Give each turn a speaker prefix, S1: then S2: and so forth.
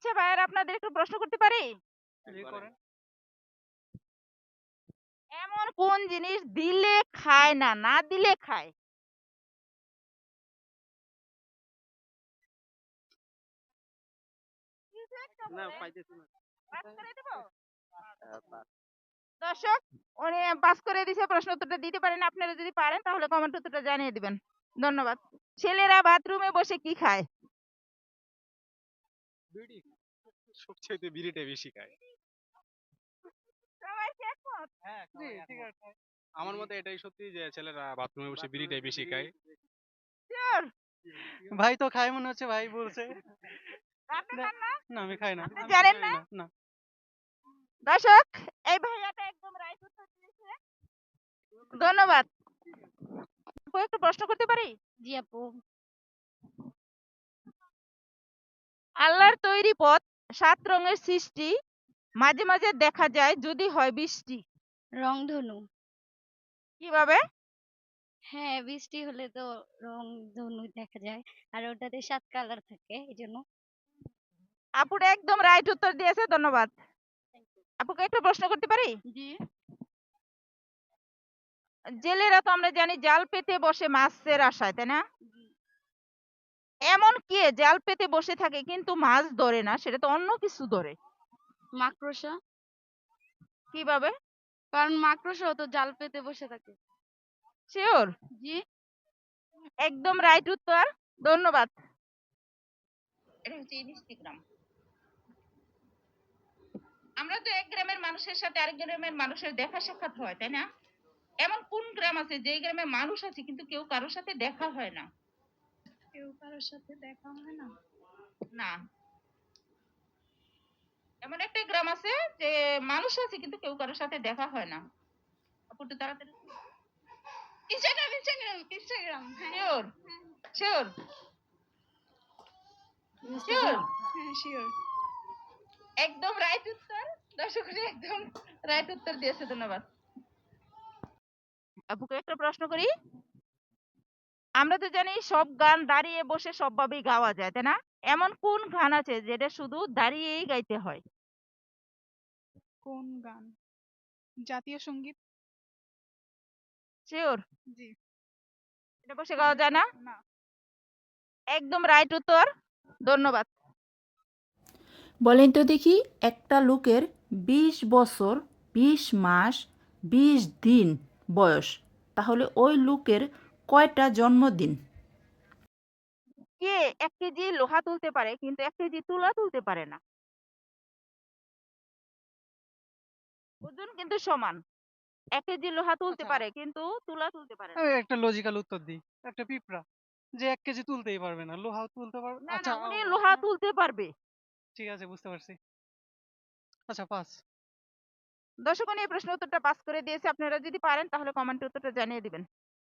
S1: আচ্ছা ভাইয়ার আপনাদের একটু প্রশ্ন করতে পারি? এমন কোন জিনিস দিলে খায় না না দিলে খায়? দর্শক উনি পাস করে দিছে প্রশ্ন উত্তরটা দিতে পারেন। আপনারা যদি পারেন তাহলে কমেন্ট উত্তরটা জানিয়ে দিবেন। ধন্যবাদ। ছেলেরা বাথরুমে বসে কি খায়?
S2: বিড়ি? সবচেয়ে বিড়িটাই বেশি খায়? হ্যাঁ আমার মতে এটাই সত্যি যে ছেলেরা বাথরুমে বসে বিড়িটাই বেশি খায়।
S3: ভাই তো খায় মনে হচ্ছে ভাই বলছে।
S1: না?
S3: না? আমি খাই না।
S1: জানেন না?
S3: না
S1: দর্শক এই ভাইয়াটা একদম রাইট উত্তর দিয়েছে। ধন্যবাদ। আপু, একটু প্রশ্ন করতে পারি?
S4: জি আপু।
S1: আল্লাহর তৈরি পথ সাত রঙের সৃষ্টি মাঝে মাঝে দেখা যায় যদি হয় বৃষ্টি।
S4: রংধনু।
S1: কীভাবে?
S4: হ্যাঁ বৃষ্টি হলে তো রংধনু দেখা যায় আর ওটাতে সাত কালার থাকে এই জন্য
S1: আপুটা একদম রাইট উত্তর দিয়েছে ধন্যবাদ। আপুকে একটা প্রশ্ন করতে পারি?
S4: জি।
S1: জেলেরা তো আমরা জানি জাল পেতে বসে মাছের আশায় তাই না? এমন কে জাল পেতে বসে থাকে কিন্তু মাছ ধরে না সেটা তো অন্য কিছু ধরে।
S4: মাকড়সা?
S1: কীভাবে?
S4: কারণ মাকড়সাও তো জাল পেতে বসে থাকে।
S1: শিওর?
S4: জি।
S1: একদম রাইট উত্তর ধন্যবাদ। এটা হচ্ছে ইনস্টাগ্রাম আমরা তো এক গ্রামের মানুষের সাথে আরেক গ্রামের মানুষের দেখা সাক্ষাৎ হয় তাই না? এমন কোন গ্রাম আছে যে গ্রামে মানুষ আছে কিন্তু কেউ কারোর সাথে দেখা হয় না?
S4: কেউ কারোর সাথে দেখা হয় না?
S1: না। এমন একটা গ্রাম আছে যে মানুষ আছে কিন্তু কেউ কারোর সাথে দেখা হয় না। আপু একটু তাড়াতাড়ি
S4: Instagram Instagram Instagram
S1: sure sure sure
S4: হ্যাঁ শিওর
S1: একদম রাইট উত্তর। দর্শকরা একদম রাইট উত্তর দিয়েছে ধন্যবাদ। আপুকে একটা প্রশ্ন করি। আমরা তো জানি সব গান দাঁড়িয়ে বসে সবভাবেই গাওয়া যায় তাই না? এমন কোন গান আছে যেটা শুধু দাঁড়িয়েই গাইতে হয়?
S5: কোন গান? জাতীয় সংগীত?
S1: শিওর
S5: জি।
S1: এটা বসে গাওয়া যায় না?
S5: না।
S1: একদম রাইট উত্তর। ধন্যবাদ।
S6: বলেন তো দেখি একটা লোকের বিশ বছর বিশ মাস বিশ দিন বয়স তাহলে ওই লোকের কয়টা জন্মদিন?
S1: কে এক কেজি লোহা তুলতে পারে কিন্তু এক কেজি তুলা তুলতে পারে না। ওজন কিন্তু সমান। এক কেজি লোহা তুলতে
S3: আচ্ছা।
S1: পারে কিন্তু তুলা তুলতে পারে না।
S3: একটা লজিক্যাল উত্তর দিই একটা পিঁপড়া যে এক কেজি তুলতেই পারবে না লোহাও তুলতে পারবে
S1: না।
S3: আচ্ছা
S1: উনি লোহা তুলতে পারবে।
S3: ঠিক আছে বুঝতে পারছি। আচ্ছা পাস
S1: দর্শক উনি এই প্রশ্ন উত্তরটা পাস করে দিয়েছে। আপনারা যদি পারেন তাহলে কমেন্ট উত্তরটা জানিয়ে দিবেন।